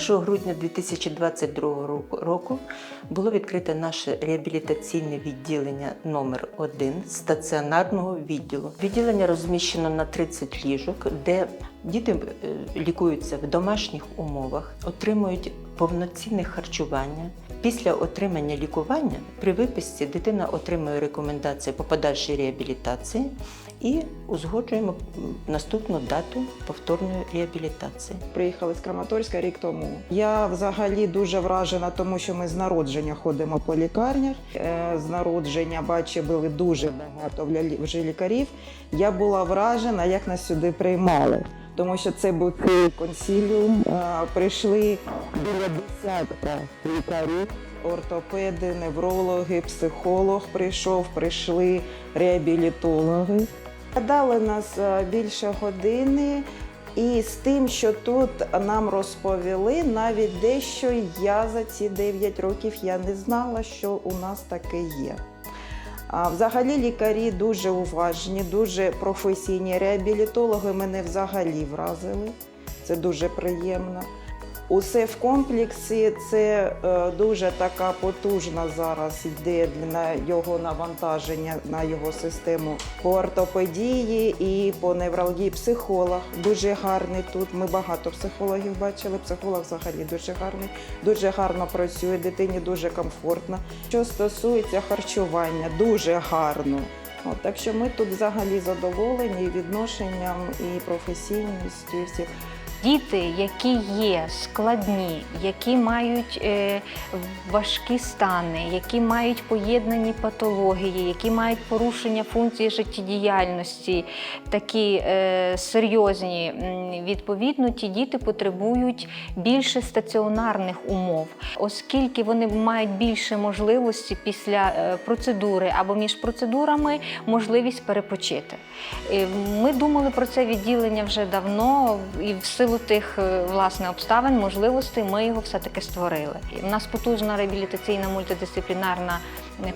1 грудня 2022 року- було відкрите наше реабілітаційне відділення номер 1 стаціонарного відділу. Відділення розміщено на 30 ліжок, де діти е, лікуються в домашніх умовах, отримують повноцінне харчування. Після отримання лікування при виписці дитина отримує рекомендації по подальшій реабілітації і узгоджуємо наступну дату повторної реабілітації. Приїхали з Краматорська рік тому. Я взагалі дуже вражена, тому що ми з народження ходимо по лікарнях. Е, З народження бачили дуже багато вже лікарів. Я була вражена, як нас сюди приймали. Тому що це був консіліум. Е, Прийшли біля десятка лікарів, ортопеди, неврологи, психолог прийшов, прийшли реабілітологи. Дали нас е, більше години, і з тим, що тут нам розповіли, навіть дещо я за ці 9 років я не знала, що у нас таке є. Взагалі лікарі дуже уважні, дуже професійні. Реабілітологи мене взагалі вразили. Це дуже приємно. Усе в комплексі це е, дуже така потужна зараз йде на його навантаження на його систему по ортопедії і по невралгії. Психолог дуже гарний тут. Ми багато психологів бачили. Психолог взагалі дуже гарний, дуже гарно працює, дитині дуже комфортно. Що стосується харчування, дуже гарно. От, так що ми тут взагалі задоволені відношенням, і професійністю, і всіх. Діти, які є складні, які мають е, важкі стани, які мають поєднані патології, які мають порушення функції життєдіяльності, такі е, серйозні, відповідно, ті діти потребують більше стаціонарних умов, оскільки вони мають більше можливості після е, процедури або між процедурами можливість перепочити. Ми думали про це відділення вже давно, і в силу тих е, власне обставин, можливостей, ми його все-таки створили. У нас потужна реабілітаційна мультидисциплінарна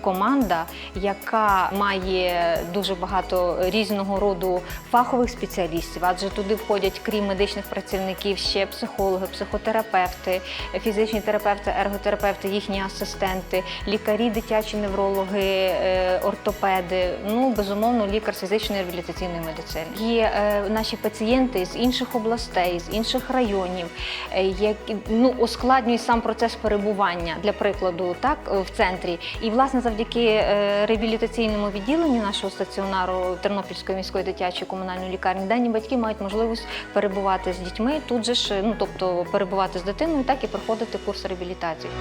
команда, яка має дуже багато різного роду фахових спеціалістів, адже туди входять, крім медичних працівників, ще психологи, психотерапевти, фізичні терапевти, ерготерапевти, їхні асистенти, лікарі, дитячі неврологи, е, ортопеди. Ну безумовно, лікар фізичної реабілітаційної медицини. Є е, наші пацієнти з інших областей, з інших районів, е, які ну ускладнюють сам процес перебування для прикладу, так в центрі. І власне завдяки е, реабілітаційному відділенню нашого стаціонару Тернопільської міської дитячої комунальної лікарні, дані батьки мають можливість перебувати з дітьми тут же ж, ну тобто перебувати з дитиною, так і проходити курс реабілітації.